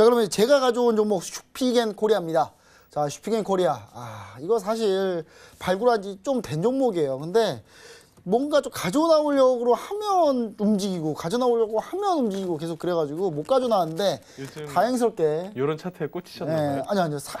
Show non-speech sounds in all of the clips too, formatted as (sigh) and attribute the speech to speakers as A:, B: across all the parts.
A: 자 그러면 제가 가져온 종목 슈피겐 코리아입니다. 자 슈피겐 코리아 아 이거 사실 발굴한 지 좀 된 종목이에요. 근데 뭔가 좀 가져나오려고 하면 움직이고 가져나오려고 하면 움직이고 계속 그래가지고 못 가져나왔는데 다행스럽게
B: 이런 차트에
A: 네,
B: 꽂히셨나봐요.
A: 아니 아니요. 사-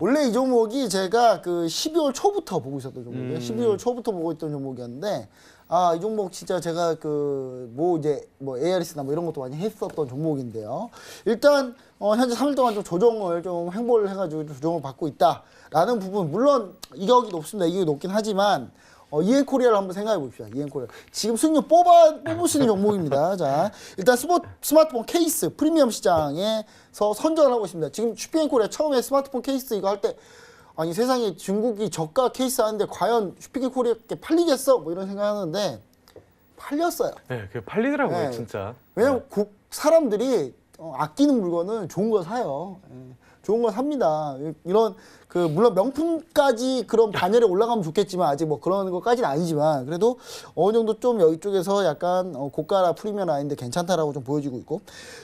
A: 원래 이 종목이 제가 그 12월 초부터 보고 있었던 종목이에요.
B: 음.
A: 12월 초부터 보고 있던 종목이었는데 아, 이 종목 진짜 제가 그 뭐 이제 뭐 ARS나 뭐 이런 것도 많이 했었던 종목인데요. 일단 어, 현재 3일 동안 좀 조정을 좀 횡보를 해가지고 좀 조정을 받고 있다라는 부분 물론 이격이 높습니다. 이격이 높긴 하지만 어, 이엔 코리아를 한번 생각해 봅시다. 이엔 코리아. 지금 수익률 뽑아, 뽑으시는 종목입니다. 자, 일단 스모, 스마트폰 케이스 프리미엄 시장에서 선전을 하고 있습니다. 지금 슈피엔 코리아 처음에 스마트폰 케이스 이거 할 때 아니 세상에 중국이 저가 케이스 하는데 과연 슈피엔코리아께 팔리겠어? 뭐 이런 생각하는데 팔렸어요.
B: 네, 그 팔리더라고요,
A: 네.
B: 진짜.
A: 왜냐면 국- 사람들이 어, 아끼는 물건은 좋은 거 사요. 예, 좋은 거 삽니다. 이- 이런 그 물론 명품까지 그런 반열에 올라가면 좋겠지만 아직 뭐 그런 것까지는 아니지만 그래도 어느 정도 좀 여기 쪽에서 약간 어, 고가라 프리미엄 라인데 괜찮다라고 좀 보여지고 있고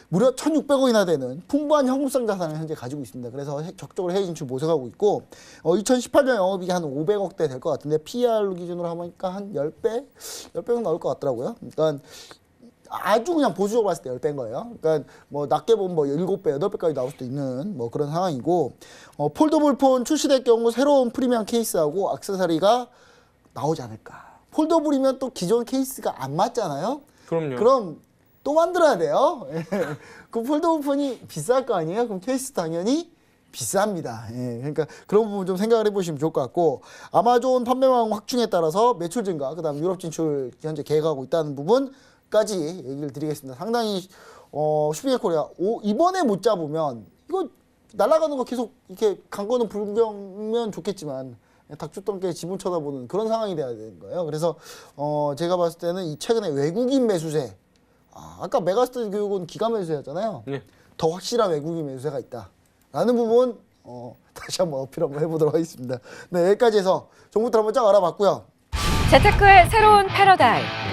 A: 무려 1,600억이나 되는 풍부한 현금성 자산을 현재 가지고 있습니다. 그래서 해- 적극적으로 해외 진출 모색하고 있고 어, 2018년 영업이익이 한 500억대 될 것 같은데 PER 기준으로 하니까 한 10배, 10배는 나올 것 같더라고요. 그러니까 아주 그냥 보수적으로 봤을 때 10배인 거예요. 그러니까 뭐 낮게 보면 뭐 7배, 8배까지 나올 수도 있는 뭐 그런 상황이고 어, 폴더블 폰 출시될 경우 새로운 프리미엄 케이스하고 액세서리가 나오지 않을까. 폴더블이면 또 기존 케이스가 안 맞잖아요.
B: 그럼요.
A: 그럼 또 만들어야 돼요. 예. (laughs) 그 폴더블 폰이 비쌀 거 아니에요? 그럼 케이스 당연히 비쌉니다. 예. 그러니까 그런 부분 좀 생각을 해보시면 좋을 것 같고 아마존 판매망 확충에 따라서 매출 증가, 그다음 유럽 진출 현재 계획하고 있다는 부분 까지 얘기를 드리겠습니다. 상당히 어, 슈피게 코리아 오, 이번에 못 잡으면 이거 날아가는 거 계속 이렇게 간 거는 불경면 좋겠지만 닥쳤던 게 지분 쳐다보는 그런 상황이 돼야 되는 거예요. 그래서 어, 제가 봤을 때는 이 최근에 외국인 매수세 아, 아까 메가스터디 교육은 기가 매수세였잖아요.
B: 네.
A: 더 확실한 외국인 매수세가 있다. 라는 부분 어, (laughs) 다시 한번 어필 한번 해보도록 하겠습니다. 네, 여기까지 해서 정보들 한번 쫙 알아봤고요.
C: 재테크의 새로운 패러다임